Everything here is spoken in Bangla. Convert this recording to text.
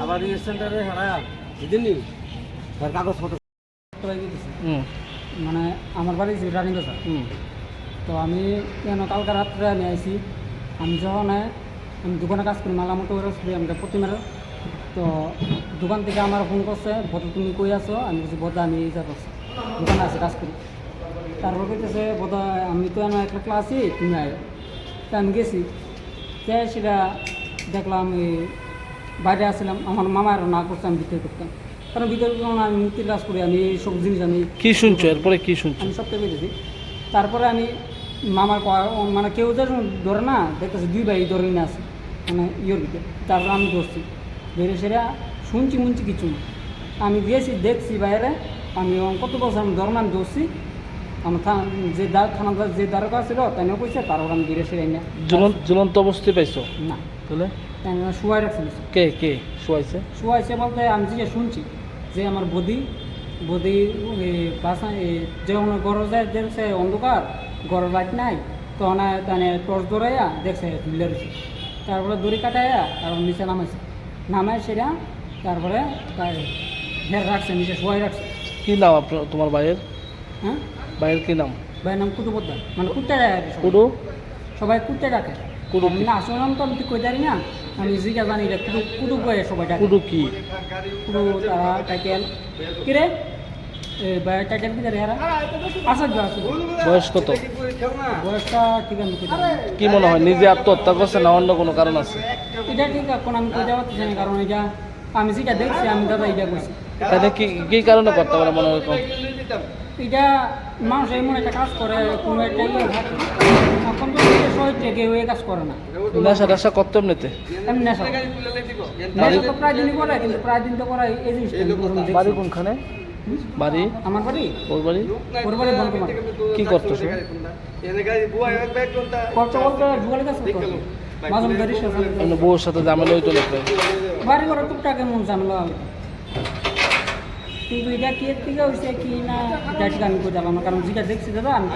আবার এই সেন্টারে হারায় বুঝলি তার কাগজপত্র মানে আমার বাড়ি রানিগঞ্জ তো আমি কেন কালকে রাত্রে আমি আইছি? আমি যখন আমি দোকানে কাজ করি মালা করি আমি প্রতিমার তো দোকান থেকে আমার ফোন করছে বদ তুমি কই আছো? আমি বলছি বদা আমি এই যাব দোকানে আছে কাজ করি। তারপর কইতেছে বদা আমি তো আমার একটা ক্লাসই তুমি আয়। তা আমি গেছি। যাই সেটা দেখলাম এই বাইরে আসছিলাম আমার মামার না করছে আমি ভিতরে করতাম কারণ ভিতরে যখন আমি মূর্তির কাজ করি আমি এই সব জিনিস আমি কি শুনছো? এরপরে কি শুনছো? আমি সবটা পেয়েছি তারপরে আমি মামার মানে কেউ ধরে না দেখতেছি দুই ভাই ধরে নিয়ে আসে মানে ইয়ের ভিতরে তারপরে আমি ধরছি। ধরে সেটা শুনছি মুনছি কিছু না। আমি গিয়েছি দেখছি বাইরে আমি কত বছর আমি ধর্ম আমি ধরছি। আমার যে দা থানা যে দ্বারকা ছিল তাইও কইছে তারপর আমি ধীরে সেরে না জ্বলন্ত অবস্থায় পাইছো? না। তাহলে? তাই শুয়াই রাখছি কে কে শোয়াইছে? শুয়াইছে বলতে আমি যে শুনছি যে আমার বদি বদি বাসা যখন গড় যায় দেখছে অন্ধকার গড় লাইট নাই তখন তানে টর্চ ধরাইয়া দেখছে ঝুলে রয়েছে। তারপরে দড়ি কাটাইয়া তারপর নিচে নামাইছে। নামাই সেটা তারপরে তাই ঘের রাখছে নিচে শুয়াই রাখছে। কি নাম আপনার তোমার ভাইয়ের? হ্যাঁ? ভাইয়ের কি নাম? ভাইয়ের নাম কুটুবদ্দা মানে কুত্তে যায় আর কি সবাই। কুত্তে ডাকে। কুটু আমি না আসলে নাম তো আমি কই জানি না। আমি জিজ্ঞা জানি এটা কুটু কুটু কয়ে সবাই ডাকে। কুডু কি? পুরো তারা টাইটেল কিরে বয়স কত। কি মনে হয় নিজে আত্মহত্যা করছে না অন্য কোনো কারণ আছে? এটা ঠিক এখন আমি কই পারতেছি না কারণ এটা আমি যেটা দেখছি আমি দাদা এটা কইছি। তাহলে কি কি কারণে করতে পারে মনে হয় এটা মানুষ এমন একটা কাজ করে কোনো একটা ইয়ে এখন তো সহজ থেকে ওই কাজ করে না। নেশা টেশা করতে এমনিতে? এমনি নেশা। নেশা তো প্রায় দিনই করে কিন্তু প্রায় দিন তো করে এই জিনিসটা। বাড়ি কোনখানে? বাড়ি? আমার বাড়ি? ওর বাড়ি? ওর বাড়ি বন্ধুমার কি খরচা বলতে কাজ মাঝে হয়। মানে বউর সাথে ঝামেলা হইতো না। বাড়ি ঘরে টুকটাক এমন ঝামেলা হবে কিন্তু এটা কি থেকে হয়েছে কি না এটা আমি কোথাও না। কারণ যেটা দেখছি দাদা আমি।